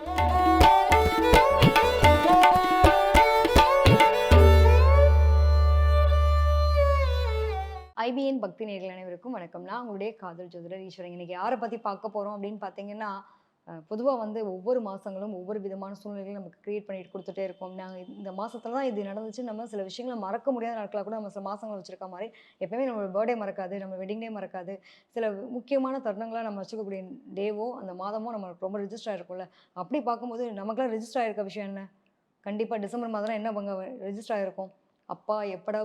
IBN பக்தி நேர்கள் அனைவருக்கும் வணக்கம். நான் உங்களுடைய காதல் ஜோதிடர் ஈஸ்வரன். இன்னைக்கு யாரை பற்றி பார்க்க போகிறோம் அப்படின்னு பார்த்தீங்கன்னா பொதுவாக வந்து ஒவ்வொரு மாதங்களும் ஒவ்வொரு விதமான சூழ்நிலைகளும் நமக்கு கிரியேட் பண்ணிட்டு கொடுத்துட்டே இருக்கோம். நாங்கள் இந்த மாதத்துல தான் இது நடந்துச்சு. நம்ம சில விஷயங்களை மறக்க முடியாத நாட்களாக கூட நம்ம சில மாதங்கள் வச்சுருக்க மாதிரி எப்பவுமே நம்ம பர்த்டே மறக்காது நம்ம வெட்டிங் டே மறக்காது. சில முக்கியமான தருணங்களாக நம்ம வச்சுக்கக்கூடிய டேவோ அந்த மாதமோ நம்மளுக்கு ரொம்ப ரிஜிஸ்டர் ஆகிருக்கும்ல அப்படி பார்க்கும்போது நமக்குலாம் ரிஜிஸ்டர் ஆகிருக்க விஷயம் என்ன? கண்டிப்பாக டிசம்பர் மாதம் என்ன பங்க ரெஜிஸ்டர் ஆகிருக்கும் அப்பா எப்படா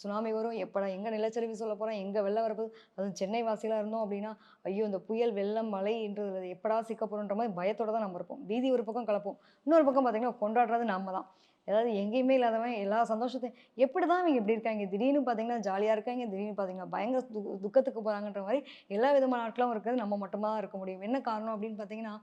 சுனாமி வரும்? எப்படா எங்கே நிலச்சரிவு சொல்ல போகிறோம் எங்கே வெள்ளம் வரப்போகுது? அதுவும் சென்னை வாசிகளாக இருந்தோம் அப்படின்னா ஐயோ இந்த புயல் வெள்ளம் மழைன்றது எப்படா சிக்க போகிறோன்ற மாதிரி பயத்தோடு தான் நம்ம இருப்போம். பீதி ஒரு பக்கம் கலப்போம். இன்னொரு பக்கம் பார்த்தீங்கன்னா கொண்டாடுறது நம்ம தான். ஏதாவது எங்கேயுமே இல்லாதவன் எல்லா சந்தோஷத்தையும் எப்படி தான் அவங்க இப்படி இருக்காங்க? திடீர்னு பார்த்தீங்கன்னா ஜாலியாக இருக்காங்க. திடீர்னு பார்த்தீங்கன்னா பயங்கர து துக்கத்துக்கு போகிறாங்கன்ற மாதிரி எல்லா விதமான நாட்களும் இருக்கிறது நம்ம மட்டும்தான் இருக்க முடியும். என்ன காரணம் அப்படின்னு பார்த்தீங்கன்னா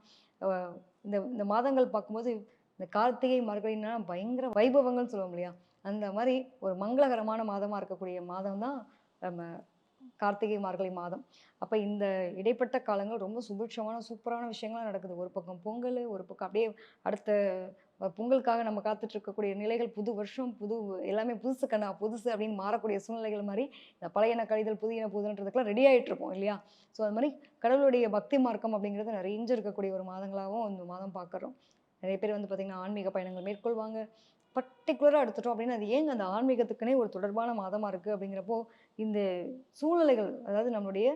இந்த இந்த மாதங்கள் பார்க்கும்போது இந்த கார்த்திகை மார்கழின்னா பயங்கர வைபவங்கள்னு சொல்லுவோம் இல்லையா? அந்த மாதிரி ஒரு மங்களகரமான மாதமாக இருக்கக்கூடிய மாதம் தான் நம்ம கார்த்திகை மார்கழி மாதம். அப்போ இந்த இடைப்பட்ட காலங்கள் ரொம்ப சுபிட்சமான சூப்பரான விஷயங்கள்லாம் நடக்குது. ஒரு பக்கம் பொங்கல் ஒரு பக்கம் அப்படியே அடுத்த பொங்கலுக்காக நம்ம காத்துட்டு இருக்கக்கூடிய நிலைகள் புது வருஷம் புது எல்லாமே புதுசு கண்ணா புதுசு அப்படின்னு மாறக்கூடிய சூழ்நிலைகள் மாதிரி இந்த பழையன கழிதல் புதியன புதுன்றதுக்கெல்லாம் ரெடி ஆகிட்டு இருக்கோம் இல்லையா? ஸோ அது மாதிரி கடவுளுடைய பக்தி மார்க்கம் அப்படிங்கிறது நிறைய இருக்கக்கூடிய ஒரு மாதங்களாகவும் இந்த மாதம் பார்க்குறோம். நிறைய பேர் வந்து பார்த்திங்கன்னா ஆன்மீக பயணங்கள் மேற்கொள்வாங்க. பர்டிகுலராக எடுத்துட்டோம் அப்படின்னா அது ஏங்க அந்த ஆன்மீகத்துக்குனே ஒரு தொடர்பான மாதமாக இருக்குது அப்படிங்கிறப்போ இந்த சூழ்நிலைகள் அதாவது நம்மளுடைய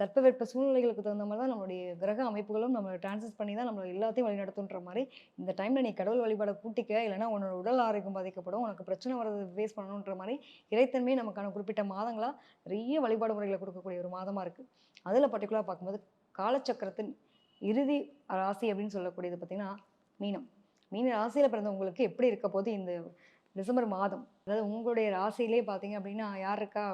தட்பவெட்ப சூழ்நிலைகளுக்கு தகுந்த மாதிரி தான் நம்மளுடைய கிரக அமைப்புகளும் நம்ம டிரான்சஸ் பண்ணி தான் நம்மளை எல்லாத்தையும் வழிநடத்துன்ற மாதிரி இந்த டைமில் நீ கடவுள் வழிபாடை கூட்டிக்க இல்லைன்னா உன்னோட உடல் ஆரோக்கியம் பாதிக்கப்படும் உனக்கு பிரச்சனை வரது ஃபேஸ் பண்ணணுன்ற மாதிரி இறைத்தன்மை நமக்கான குறிப்பிட்ட மாதங்களாக நிறைய வழிபாடு முறைகளை கொடுக்கக்கூடிய ஒரு மாதமாக இருக்குது அதில் பர்டிகுலராக பார்க்கும்போது காலச்சக்கரத்தின் இறுதி ராசி அப்படின்னு சொல்லக்கூடியது பார்த்திங்கன்னா மீனம். மீன ராசியில் பிறந்த உங்களுக்கு எப்படி இருக்க போது இந்த டிசம்பர் மாதம்? அதாவது உங்களுடைய ராசியிலே பார்த்தீங்க அப்படின்னா யார் இருக்கா?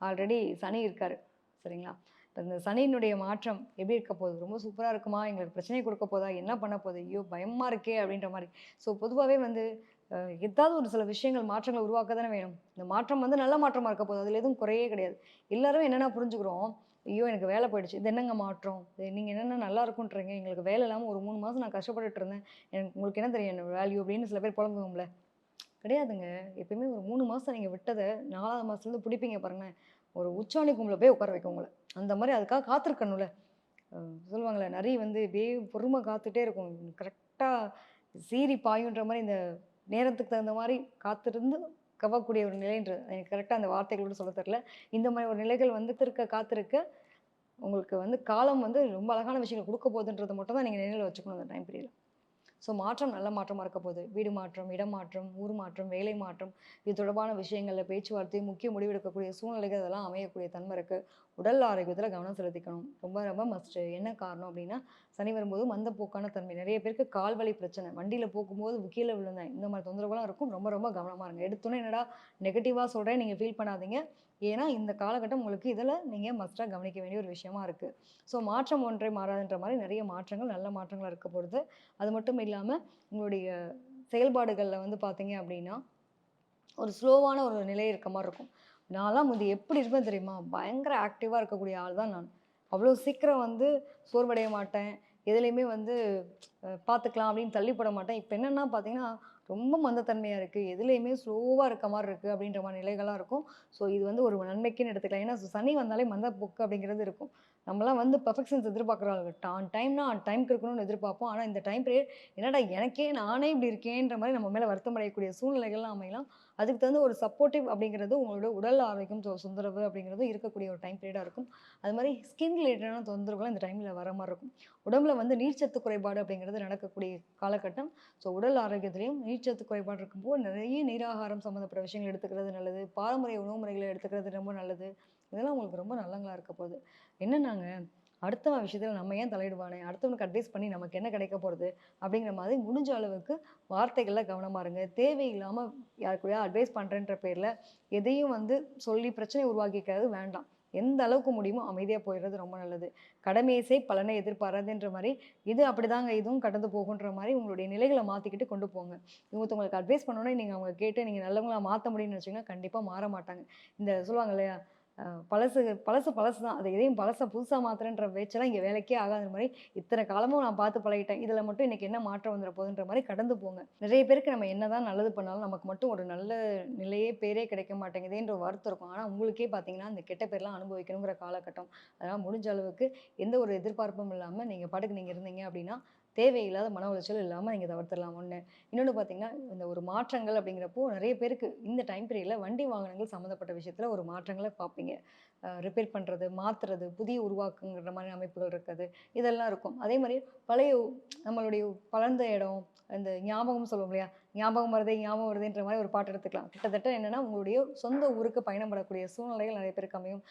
ஆல்ரெடி சனி இருக்கார் சரிங்களா? இப்போ இந்த சனியினுடைய மாற்றம் எப்படி இருக்க போகுது? ரொம்ப சூப்பராக இருக்குமா? எங்களுக்கு பிரச்சனை கொடுக்க போதா? என்ன பண்ண போகுது? ஐயோ பயமாக இருக்கே அப்படின்ற மாதிரி. ஸோ பொதுவாகவே வந்து எதாவது ஏதாவது ஒரு சில விஷயங்கள் மாற்றங்களை உருவாக்க தானே வேணும். இந்த மாற்றம் வந்து நல்ல மாற்றமாக இருக்க போகுது. அதில் எதுவும் குறையே கிடையாது. எல்லாரும் என்னென்ன புரிஞ்சுக்கிறோம். ஐயோ எனக்கு வேலை போயிடுச்சு. இது என்னங்க மாற்றம்? நீங்கள் என்னென்ன நல்லா இருக்குன்றீங்க? எங்களுக்கு வேலை இல்லாமல் ஒரு மூணு மாதம் நான் கஷ்டப்பட்டுட்டு இருந்தேன். எனக்கு உங்களுக்கு என்ன தெரியும்? என்ன வேல்யூ அப்படின்னு சில பேர் புலம்புவோம்ல கிடையாதுங்க. எப்பயுமே ஒரு மூணு மாதம் நீங்கள் விட்டதை நாலாவது மாதத்துலேருந்து பிடிப்பீங்க பாருங்கள் ஒரு உச்சாணி கும்பல போய் உட்கார வைக்கும் உங்களை. அந்த மாதிரி அதுக்காக காத்திருக்கணும்ல. சொல்லுவாங்களே நிறைய வந்து பே பொறுமை காத்துட்டே இருக்கும். கரெக்டாக சீறி பாயுன்ற மாதிரி இந்த நேரத்துக்கு தகுந்த மாதிரி காத்திருந்து கவக்கூடிய ஒரு நிலைன்றது. எனக்கு கரெக்டாக அந்த வார்த்தைகளோடு சொல்ல தெரில இந்த மாதிரி ஒரு நிலைகள் வந்து இருக்க காத்திருக்க உங்களுக்கு வந்து காலம் வந்து ரொம்ப அழகான விஷயங்கள் கொடுக்க போகுதுன்றதை மட்டும் தான் நீங்கள் நினைவில் வச்சுக்கணும் அந்த டைம் பீரியடில் ஸோ மாற்றம் நல்ல மாற்றமாக இருக்க போகுது. வீடு மாற்றம் இடம் மாற்றம் ஊர் மாற்றம் வேலை மாற்றம் இது தொடர்பான விஷயங்களில் பேச்சுவார்த்தை முக்கிய முடிவெடுக்கக்கூடிய சூழ்நிலைகள் அதெல்லாம் அமையக்கூடிய தன்மை இருக்குது உடல் ஆரோக்கியத்தில் கவனம் செலுத்திக்கணும். ரொம்ப ரொம்ப மஸ்ட்டு என்ன காரணம் அப்படின்னா சனி வரும்போது மந்தப்போக்கான தன்மை. நிறைய பேருக்கு கால்வழி பிரச்சனை. வண்டியில் போகும்போது கீழே விழுந்தேன் இந்த மாதிரி தொந்தரவுலாம் இருக்கும். ரொம்ப ரொம்ப கவனமாக இருங்க. எடுத்தோன்னே என்னடா நெகட்டிவாக சொல்கிறேன் நீங்கள் ஃபீல் பண்ணாதீங்க. ஏன்னா இந்த காலகட்டம் உங்களுக்கு இதில் நீங்கள் மஸ்ட்டாக கவனிக்க வேண்டிய ஒரு விஷயமா இருக்குது ஸோ மாற்றம் ஒன்றை மாறாதுன்ற மாதிரி நிறைய மாற்றங்கள் நல்ல மாற்றங்களாக இருக்க போகிறது அது மட்டும் இல்லாமல் உங்களுடைய செயல்பாடுகளில் வந்து பார்த்தீங்க அப்படின்னா ஒரு ஸ்லோவான ஒரு நிலை இருக்க மாதிரி இருக்கும். நான்லாம் வந்து எப்படி இருப்பேன் தெரியுமா? பயங்கர ஆக்டிவாக இருக்கக்கூடிய ஆள் தான் நான். அவ்வளோ சீக்கிரம் வந்து சோர்வடைய மாட்டேன். எதுலேயுமே வந்து பார்த்துக்கலாம் அப்படின்னு தள்ளிப்பட மாட்டேன். இப்போ என்னென்னா பார்த்தீங்கன்னா ரொம்ப மந்தத்தன்மையாக இருக்குது எதுலேயுமே ஸ்லோவாக இருக்க மாதிரி இருக்குது அப்படின்ற மாதிரி நிலைகளாக இருக்கும். ஸோ இது வந்து ஒரு நன்மைக்குன்னு எடுத்துக்கலாம். ஏன்னா சனி வந்தாலே மந்த போக்கு அப்படிங்கிறது இருக்கும். நம்மளாம் வந்து பர்ஃபெக்ஷன்ஸ் எதிர்பார்க்குறாங்க டான் டைம்னா டைம்க்கு இருக்கணும்னு எதிர்பார்ப்போம். ஆனால் இந்த டைம் பீரியட் என்னடா எனக்கே நானே இப்படி இருக்கேன்ற மாதிரி நம்ம மேலே வருத்தம் அடையக்கூடிய சூழ்நிலைகள்லாம் அமையலாம். அதுக்கு தகுந்த ஒரு சப்போர்ட்டிவ் அப்படிங்கிறது உங்களோட உடல் ஆரோக்கியம் தொ- தொந்தரவு அப்படிங்கிறது இருக்கக்கூடிய ஒரு டைம் பீரியடாக இருக்கும். அது மாதிரி ஸ்கின் ரிலேட்டடான தொந்தரவுகள் இந்த டைமில் வர மாதிரி இருக்கும். உடம்புல வந்து நீர்ச்சத்து குறைபாடு அப்படிங்கிறது நடக்கக்கூடிய காலகட்டம். ஸோ உடல் ஆரோக்கியத்திலையும் நீர்ச்சத்து குறைபாடு இருக்கும்போது நிறைய நீராகாரம் சம்மந்தப்பட்ட விஷயங்கள் எடுத்துக்கிறது நல்லது. பாரம்பரிய உணவு முறைகளை எடுத்துக்கிறது ரொம்ப நல்லது. இதெல்லாம் உங்களுக்கு ரொம்ப நல்லங்களா இருக்க போகுது. என்னன்னாங்க அடுத்தவன் விஷயத்தில் நம்ம ஏன் தலையிடுவானே? அடுத்தவனுக்கு அட்வைஸ் பண்ணி நமக்கு என்ன கிடைக்க போகிறது அப்படிங்கிற மாதிரி முடிஞ்ச அளவுக்கு வார்த்தைகளில் கவனமாக இருங்க. தேவையில்லாமல் யாருக்குள்ளேயா அட்வைஸ் பண்ணுறேன்ற பேரில் எதையும் வந்து சொல்லி பிரச்சனை உருவாக்கிக்கிறது வேண்டாம். எந்த அளவுக்கு முடியுமோ அமைதியாக போயிடுறது ரொம்ப நல்லது. கடமையை பலனை எதிர்பாராதுன்ற மாதிரி இது அப்படிதாங்க இதுவும் கடந்து போகுன்ற மாதிரி உங்களுடைய நிலைகளை மாற்றிக்கிட்டு கொண்டு போங்க. இவங்கத்தவங்களுக்கு அட்வைஸ் பண்ணோன்னே நீங்கள் அவங்க கேட்டு நீங்கள் நல்லவங்களாக மாற்ற முடியும்னு வச்சிங்கன்னா கண்டிப்பாக மாற மாட்டாங்க. இந்த சொல்லுவாங்க இல்லையா? பழசு பழசு பழசு தான். அது எதையும் பழசை புதுசாக மாத்திரன்ற பேச்செல்லாம் இங்கே வேலைக்கே ஆகாத மாதிரி இத்தனை காலமும் நான் பார்த்து பழகிட்டேன். இதில் மட்டும் இன்றைக்கி என்ன மாற்றம் வந்துட போகுதுன்ற மாதிரி கடந்து போங்க. நிறைய பேருக்கு நம்ம என்னதான் நல்லது பண்ணாலும் நமக்கு மட்டும் ஒரு நல்ல நிலையே பேரே கிடைக்க மாட்டேங்குதேன்ற ஒரு வருத்தம் இருக்கும். ஆனால் உங்களுக்கே பார்த்தீங்கன்னா அந்த கெட்ட பேர்லாம் அனுபவிக்கணுங்கிற காலகட்டம். அதனால் முடிஞ்ச அளவுக்கு எந்த ஒரு எதிர்பார்ப்பும் இல்லாமல் நீங்கள் பாட்டுக்கு நீங்கள் இருந்தீங்க அப்படின்னா தேவையில்லாத மன உளைச்சல் இல்லாமல் நீங்கள் தவிர்த்துடலாம். ஒன்று இன்னொன்று பார்த்தீங்கன்னா இந்த ஒரு மாற்றங்கள் அப்படிங்கிறப்போ நிறைய பேருக்கு இந்த டைம் பீரியடில் வண்டி வாகனங்கள் சம்மந்தப்பட்ட விஷயத்தில் ஒரு மாற்றங்களை பார்ப்பீங்க. ரிப்பேர் பண்ணுறது மாற்றுறது புதிய உருவாக்குங்கிற மாதிரி அமைப்புகள் இருக்குது. இதெல்லாம் இருக்கும். அதே மாதிரி பழைய நம்மளுடைய வளர்ந்த இடம் அந்த ஞாபகம் சொல்லுவோம் இல்லையா? ஞாபகம் வருதே ஞாபகம் வருதுன்ற மாதிரி ஒரு பாட்டு எடுத்துக்கலாம். கிட்டத்தட்ட என்னென்னா உங்களுடைய சொந்த ஊருக்கு பயணப்படக்கூடிய சூழ்நிலைகள் நிறைய பேருக்கு அமையும்.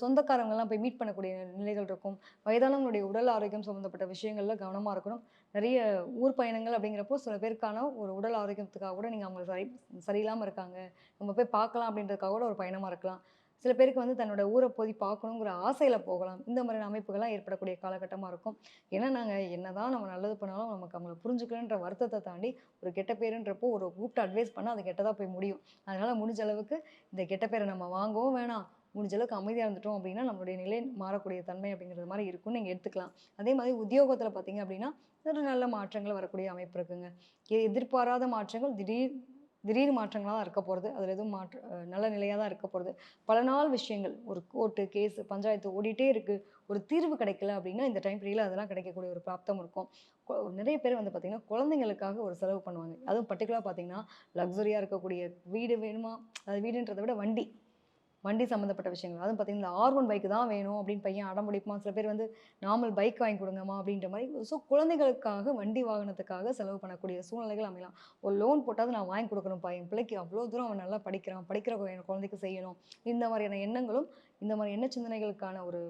சொந்தக்காரங்கள்லாம் போய் மீட் பண்ணக்கூடிய நிலைகள் இருக்கும். வயதானவங்களுடைய உடல் ஆரோக்கியம் சம்மந்தப்பட்ட விஷயங்களில் கவனமாக இருக்கணும். நிறைய ஊர் பயணங்கள் அப்படிங்கிறப்போ சில பேருக்கான ஒரு உடல் ஆரோக்கியத்துக்காக கூட நீங்கள் அவங்க சரி சரியில்லாமல் இருக்காங்க. நம்ம போய் பார்க்கலாம் அப்படின்றதுக்காக கூட ஒரு பயணமாக இருக்கலாம். சில பேருக்கு வந்து தன்னோட ஊரை போய் பார்க்கணுங்கிற ஆசையில் போகலாம். இந்த மாதிரியான அமைப்புகள்லாம் ஏற்படக்கூடிய காலகட்டமாக இருக்கும். ஏன்னா நாங்கள் என்னதான் நம்ம நல்லது பண்ணாலும் நமக்கு அவங்கள புரிஞ்சுக்கலன்ற வருத்தத்தை தாண்டி ஒரு கெட்ட பேருன்றப்போ ஒரு கூப்பிட்டு அட்வைஸ் பண்ணால் அது கெட்டதாக போய் முடியும். அதனால் முடிஞ்ச அளவுக்கு இந்த கெட்ட பேரை நம்ம வாங்கவும் வேணாம். முடிஞ்ச அளவுக்கு அமைதியாக இருந்துட்டோம் அப்படின்னா நம்மளுடைய நிலை மாறக்கூடிய தன்மை அப்படிங்கிறது மாதிரி இருக்கும்னு நீங்கள் எடுத்துக்கலாம். அதே மாதிரி உத்தியோகத்தில் பார்த்தீங்க அப்படின்னா ஒரு நல்ல மாற்றங்கள் வரக்கூடிய அமைப்பு இருக்குங்க. எ- எதிர்பாராத மாற்றங்கள் திடீர் திடீர் மாற்றங்களாக தான் இருக்க போகிறது அதில் எதுவும் மாற்ற நல்ல நிலையாக தான் இருக்க போகிறது. பல நாள் விஷயங்கள் ஒரு கோர்ட்டு கேஸ் பஞ்சாயத்து ஓடிட்டே இருக்குது ஒரு தீர்வு கிடைக்கல அப்படின்னா இந்த டைம் பீரியடில் அதெல்லாம் கிடைக்கக்கூடிய ஒரு பிராப்தம் இருக்கும். நிறைய பேர் வந்து பார்த்திங்கன்னா குழந்தைங்களுக்காக ஒரு செலவு பண்ணுவாங்க. அதுவும் பர்டிகுலராக பார்த்தீங்கன்னா லக்ஸரியாக இருக்கக்கூடிய வீடு வேணுமா? அது வீடுன்றதை விட வண்டி. வண்டி சம்மந்தப்பட்ட விஷயங்கள். அதுவும் பார்த்தீங்கன்னா ஆர் ஒன் பைக் தான் வேணும் அப்படின்னு பையன் அடம் சில பேர் வந்து நார்மல் பைக் வாங்கி கொடுங்கம்மா அப்படின்ற மாதிரி. ஸோ குழந்தைகளுக்காக வண்டி வாகனத்துக்காக செலவு பண்ணக்கூடிய சூழ்நிலைகள் அமையலாம். ஒரு லோன் போட்டாவது நான் வாங்கி கொடுக்கணும்ப்பா. என் பிள்ளைக்கு அவ்வளோ தூரம் அவன் நல்லா படிக்கிறான். படிக்கிற என் குழந்தைக்கு செய்யணும். இந்த மாதிரியான எண்ணங்களும் இந்த மாதிரி எண்ண சிந்தனைகளுக்கான ஒரு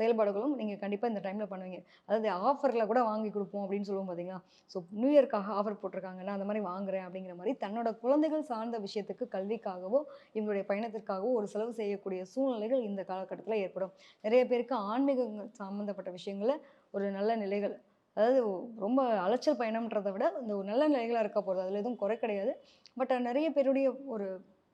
செயல்பாடுகளும் நீங்கள் கண்டிப்பாக இந்த டைமில் பண்ணுவீங்க. அதாவது ஆஃபரில் கூட வாங்கி கொடுப்போம் அப்படின்னு சொல்லுவோம் பார்த்தீங்களா ஸோ நியூ இயர்க்காக ஆஃபர் போட்டிருக்காங்க நான் அந்த மாதிரி வாங்குறேன் அப்படிங்கிற மாதிரி தன்னோட குழந்தைகள் சார்ந்த விஷயத்துக்கு கல்விக்காகவோ இவங்களுடைய பயணத்திற்காகவோ ஒரு செலவு செய்யக்கூடிய சூழ்நிலைகள் இந்த காலகட்டத்தில் ஏற்படும். நிறைய பேருக்கு ஆன்மீகங்கள் சம்மந்தப்பட்ட விஷயங்களை ஒரு நல்ல நிலைகள் அதாவது ரொம்ப அலைச்சல் பயணம்ன்றதை விட இந்த ஒரு நல்ல நிலைகளாக இருக்க போகிறது அதில் எதுவும் குறை கிடையாது. பட் நிறைய பேருடைய ஒரு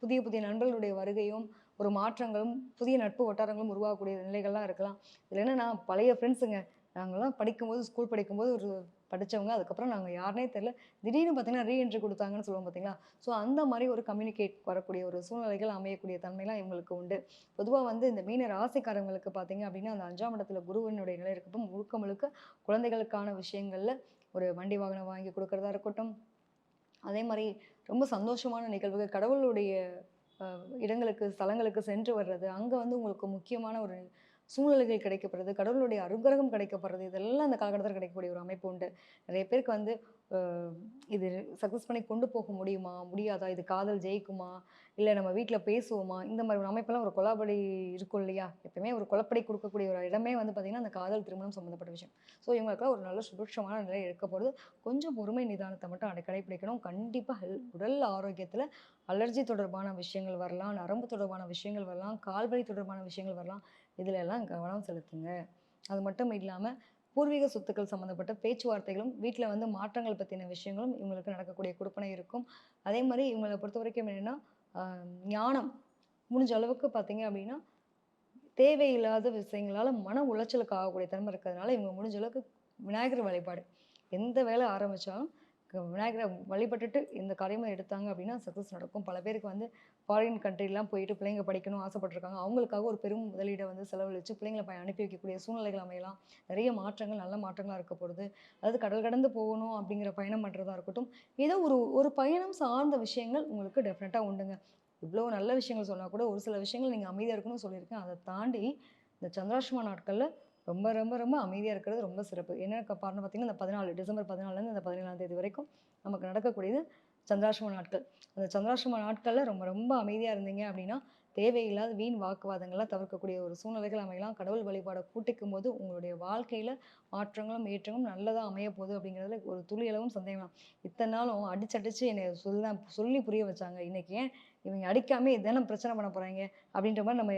புதிய புதிய நண்பர்களுடைய வருகையும் ஒரு மாற்றங்களும் புதிய நட்பு வட்டாரங்களும் உருவாகக்கூடிய நிலைகள்லாம் இருக்கலாம். இதில் நான் பழைய ஃப்ரெண்ட்ஸுங்க நாங்களாம் படிக்கும்போது ஸ்கூல் படிக்கும்போது ஒரு படித்தவங்க அதுக்கப்புறம் நாங்கள் யாருனே தெரில திடீர்னு பார்த்தீங்கன்னா ரீஎன்ட்ரி கொடுத்தாங்கன்னு சொல்லுவோம் பார்த்தீங்களா ஸோ அந்த மாதிரி ஒரு கம்யூனிகேட் வரக்கூடிய ஒரு சூழ்நிலைகள் அமையக்கூடிய தன்மைலாம் இவங்களுக்கு உண்டு. பொதுவாக வந்து இந்த மீன ராசிக்காரங்களுக்கு பார்த்தீங்க அப்படின்னா அந்த அஞ்சாம் இடத்துல குருவினுடைய நிலை இருக்கப்போ முழுக்க முழுக்க குழந்தைகளுக்கான விஷயங்களில் ஒரு வண்டி வாகனம் வாங்கி கொடுக்கறதா இருக்கட்டும். அதே மாதிரி ரொம்ப சந்தோஷமான நிகழ்வுகள் கடவுளுடைய இடங்களுக்கு ஸ்தலங்களுக்கு சென்று வர்றது அங்கே வந்து உங்களுக்கு முக்கியமான ஒரு சூழ்நிலைகள் கிடைக்கப்படுறது கடவுளுடைய அனுகிரகம் கிடைக்கப்படுறது இதெல்லாம் அந்த காலகட்டத்தில் கிடைக்கக்கூடிய ஒரு அமைப்பு உண்டு. நிறைய பேருக்கு வந்து இது சக்ஸஸ் பண்ணி கொண்டு போக முடியுமா? முடியாதா? இது காதல் ஜெயிக்குமா? இல்லை நம்ம வீட்டில் பேசுவோமா? இந்த மாதிரி ஒரு அமைப்பெல்லாம் ஒரு கொலாபடி இருக்கும் இல்லையா? எப்பயுமே ஒரு குழப்படி கொடுக்கக்கூடிய ஒரு இடமே வந்து பார்த்திங்கன்னா அந்த காதல் திருமணம் சம்மந்தப்பட்ட விஷயம். ஸோ இவங்களுக்குலாம் ஒரு நல்ல சுபிட்சமான நிலை இருக்க கொஞ்சம் பொறுமை நிதானத்தை மட்டும் அதை கடைப்பிடிக்கணும் கண்டிப்பாக ஹெல் உடல் ஆரோக்கியத்தில் அலர்ஜி தொடர்பான விஷயங்கள் வரலாம் நரம்பு தொடர்பான விஷயங்கள் வரலாம் கால்வழி தொடர்பான விஷயங்கள் வரலாம். இதிலெல்லாம் கவனம் செலுத்துங்க. அது மட்டும் இல்லாமல் பூர்வீக சொத்துக்கள் சம்மந்தப்பட்ட பேச்சுவார்த்தைகளும் வீட்டில் வந்து மாற்றங்கள் பற்றின விஷயங்களும் இவங்களுக்கு நடக்கக்கூடிய கொடுப்பனை இருக்கும். அதே மாதிரி இவங்களை பொறுத்த வரைக்கும் என்னென்னா ஞானம் முடிஞ்ச அளவுக்கு பார்த்தீங்க அப்படின்னா தேவையில்லாத விஷயங்களால் மன உளைச்சலுக்கு ஆகக்கூடிய தன்மை இருக்கிறதுனால இவங்க முடிஞ்ச அளவுக்கு விநாயகர் வழிபாடு. எந்த வேலை ஆரம்பித்தாலும் விநாயகரை வழிபட்டுட்டு இந்த காரியமாக எடுத்தாங்க அப்படின்னா சக்ஸஸ் நடக்கும். பல பேருக்கு வந்து ஃபாரின் கண்ட்ரிலாம் போயிட்டு பிள்ளைங்க படிக்கணும் ஆசைப்பட்டிருக்காங்க. அவங்களுக்காக ஒரு பெரும் முதலீடை வந்து செலவழித்து பிள்ளைங்களை போய் அனுப்பி வைக்கக்கூடிய சூழ்நிலைகள் அமையலாம். நிறைய மாற்றங்கள் நல்ல மாற்றங்களாக இருக்க போகிறது அதாவது கடல் கடந்து போகணும் அப்படிங்கிற பயணம் பண்ணுறதா இருக்கட்டும் ஏதோ ஒரு ஒரு பயணம் சார்ந்த விஷயங்கள் உங்களுக்கு டெஃபினட்டாக உண்டுங்க. இவ்வளோ நல்ல விஷயங்கள் சொன்னால் கூட ஒரு சில விஷயங்கள் நீங்கள் அமைதியாக இருக்கணும்னு சொல்லியிருக்கேன். அதை தாண்டி இந்த சந்திராஷ்டம நாட்களில் ரொம்ப ரொம்ப ரொம்ப அமைதியாக இருக்கிறது ரொம்ப சிறப்பு. என்ன காரணம் பார்த்தீங்கன்னா இந்த பதினாலு டிசம்பர் பதினாலுலேருந்து இந்த பதினேழாம் தேதி வரைக்கும் நமக்கு நடக்கக்கூடியது சந்திராசிரம நாட்கள். அந்த சந்திராசிரம நாட்களில் ரொம்ப ரொம்ப அமைதியாக இருந்தீங்க அப்படின்னா தேவையில்லாத வீண் வாக்குவாதங்கள்லாம் தவிர்க்கக்கூடிய ஒரு சூழ்நிலைகள் அமையலாம். கடவுள் வழிபாடை கூட்டிக்கும் போது உங்களுடைய வாழ்க்கையில் மாற்றங்களும் ஏற்றங்களும் நல்லதாக அமைய போகுது அப்படிங்கிறதுல ஒரு துளியளவும் சந்தேகம் இத்தனை நாளும் அடிச்சடிச்சு என்னை சொல்ல சொல்லி புரிய வச்சாங்க. இன்றைக்கி ஏன் இவங்க அடிக்காமல் இதெல்லாம் பிரச்சனை பண்ண போகிறாங்க அப்படின்ற மாதிரி நம்ம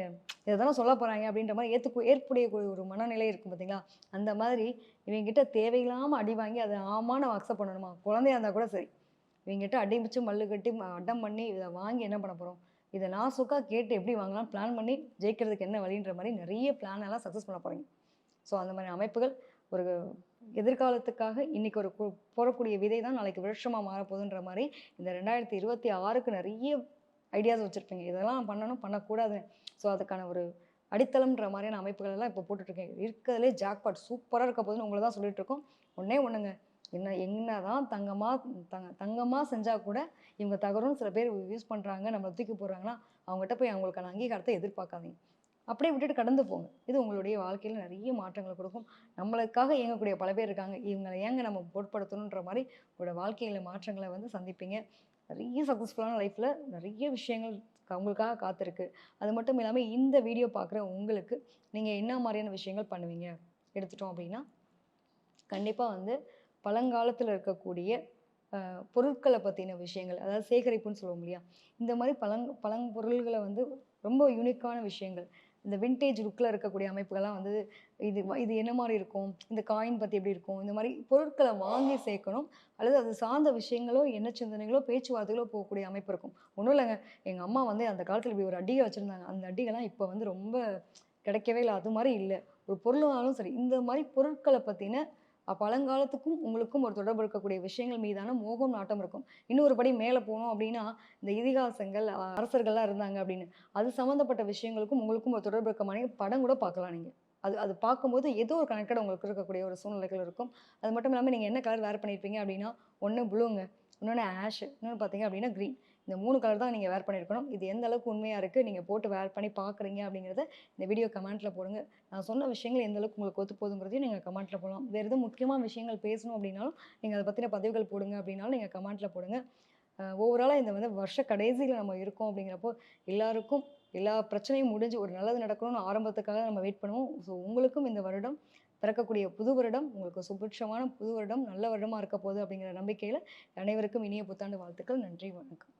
இதெல்லாம் சொல்ல போகிறாங்க அப்படின்ற மாதிரி ஏற்று ஏற்புடையக்கூடிய ஒரு மனநிலை இருக்கும் பார்த்தீங்களா அந்த மாதிரி இவங்ககிட்ட தேவையில்லாமல் அடி வாங்கி அதை ஆமாம் நம்ம அக்செப்ட் பண்ணணுமா? குழந்தையா இருந்தால் கூட சரி. இவங்ககிட்ட அடிமிச்சு மல்லு கட்டி அடம் பண்ணி இதை வாங்கி என்ன பண்ண போகிறோம் இதை நாசுக்காக கேட்டு எப்படி வாங்கலாம் பிளான் பண்ணி ஜெயிக்கிறதுக்கு என்ன வழின்ற மாதிரி நிறைய பிளான் எல்லாம் சக்ஸஸ் பண்ண போகிறீங்க ஸோ அந்த மாதிரி அமைப்புகள் ஒரு எதிர்காலத்துக்காக இன்னைக்கு ஒரு கு- போடக்கூடிய விதை தான் நாளைக்கு விருட்சமாக மாறப்போகுதுன்ற மாதிரி இந்த ரெண்டாயிரத்தி இருபத்தி ஆறுக்கு நிறைய ஐடியாஸ் வச்சுருப்பீங்க. இதெல்லாம் பண்ணணும் பண்ணக்கூடாது ஸோ அதுக்கான ஒரு அடித்தளம்ன்ற மாதிரியான அமைப்புகள் எல்லாம் இப்போ போட்டுட்ருக்கேன். இருக்கிறதுலே ஜாக்பாட் சூப்பராக இருக்க போதுன்னு உங்களை தான் சொல்லிகிட்ருக்கோம் ஒன்றே ஒன்றுங்க என்ன என்ன தான் தங்கமாக தங்க தங்கமாக செஞ்சால் கூட இவங்க தகரும்னு சில பேர் யூஸ் பண்ணுறாங்க நம்மளை தூக்கி போடுறாங்கன்னா அவங்ககிட்ட போய் அவங்களுக்கான அங்கீகாரத்தை எதிர்பார்க்காதீங்க. அப்படியே விட்டுட்டு கடந்து போங்க. இது உங்களுடைய வாழ்க்கையில் நிறைய மாற்றங்களை கொடுக்கும். நம்மளுக்காக இயங்கக்கூடிய பல பேர் இருக்காங்க. இவங்களை ஏங்க நம்ம பொருட்படுத்தணுன்ற மாதிரி உங்களோட வாழ்க்கையில் மாற்றங்களை வந்து சந்திப்பீங்க. நிறைய சக்ஸஸ்ஃபுல்லான லைஃப்பில் நிறைய விஷயங்கள் உங்களுக்காக காத்திருக்கு. அது மட்டும் இல்லாமல் இந்த வீடியோ பார்க்குற உங்களுக்கு நீங்கள் என்ன மாதிரியான விஷயங்கள் பண்ணுவீங்க? எடுத்துட்டோம் அப்படின்னா கண்டிப்பாக வந்து பழங்காலத்தில் இருக்கக்கூடிய பொருட்களை பற்றின விஷயங்கள் அதாவது சேகரிப்புன்னு சொல்லுவோம் இல்லையா? இந்த மாதிரி பழங் பழங்கொருள்களை வந்து ரொம்ப யூனிக்கான விஷயங்கள் இந்த விண்டேஜ் லுக்கில் இருக்கக்கூடிய அமைப்புகள்லாம் வந்து இது இது என்ன மாதிரி இருக்கும்? இந்த காயின் பற்றி எப்படி இருக்கும்? இந்த மாதிரி பொருட்களை வாங்கி சேர்க்கணும். அல்லது அது சார்ந்த விஷயங்களோ என்ன சிந்தனைகளோ பேச்சுவார்த்தைகளோ போகக்கூடிய அமைப்பு இருக்கும். ஒன்றும் இல்லைங்க. எங்கள் அம்மா வந்து அந்த காலத்தில் இப்படி ஒரு அடிகை வச்சுருந்தாங்க. அந்த அடிகள்லாம் இப்போ வந்து ரொம்ப கிடைக்கவே இல்லை. அது மாதிரி இல்லை. ஒரு பொருளாலும் சரி. இந்த மாதிரி பொருட்களை பற்றின பழங்காலத்துக்கும் உங்களுக்கும் ஒரு தொடர்பு இருக்கக்கூடிய விஷயங்கள் மீதான மோகம் நாட்டம் இருக்கும். இன்னொரு படி மேலே போனோம் அப்படின்னா இந்த இதிகாசங்கள் அரசர்கள்லாம் இருந்தாங்க அப்படின்னு. அது சம்மந்தப்பட்ட விஷயங்களுக்கும் உங்களுக்கும் ஒரு தொடர்பு இருக்க மாதிரி படம் கூட பார்க்கலாம் நீங்கள் அது அது பார்க்கும்போது ஏதோ ஒரு கனெக்டட் உங்களுக்கு இருக்கக்கூடிய ஒரு சூழ்நிலைகள் இருக்கும். அது மட்டும் இல்லாமல் நீங்கள் என்ன கலர் வேர் பண்ணியிருப்பீங்க அப்படின்னா ஒன்று ப்ளூங்க இன்னொன்று ஆஷ் இன்னொன்று பார்த்தீங்க அப்படின்னா க்ரீன் இந்த மூணு கலர் தான் நீங்கள் வேர் பண்ணியிருக்கணும் இது எந்த அளவுக்கு உண்மையாக இருக்குது நீங்கள் போட்டு வேர் பண்ணி பார்க்குறீங்க அப்படிங்கிறத இந்த வீடியோ கமெண்ட்டில் போடுங்க. நான் சொன்ன விஷயங்கள் எந்த அளவுக்கு உங்களுக்கு ஒத்து போதுங்கிறதையும் நீங்கள் கமெண்ட்டில் போடலாம். வேறு எதுவும் முக்கியமான விஷயங்கள் பேசணும் அப்படின்னாலும் நீங்கள் அதை பற்றின பதிவுகள் போடுங்க அப்படின்னாலும் நீங்கள் கமெண்ட்டில் போடுங்க. ஓவராலாக இந்த வந்து வருஷ கடைசியில் நம்ம இருக்கோம் அப்படிங்கிறப்போ எல்லாருக்கும் எல்லா பிரச்சனையும் முடிஞ்சு ஒரு நல்லது நடக்கணும்னு ஆரம்பத்துக்காக நம்ம வெயிட் பண்ணுவோம். ஸோ உங்களுக்கும் இந்த வருடம் பிறக்கக்கூடிய புது வருடம் உங்களுக்கு சுபிட்சமான புது வருடம் நல்ல வருடமாக இருக்க போகுது அப்படிங்கிற நம்பிக்கையில் அனைவருக்கும் இனிய புத்தாண்டு வாழ்த்துக்கள். நன்றி வணக்கம்.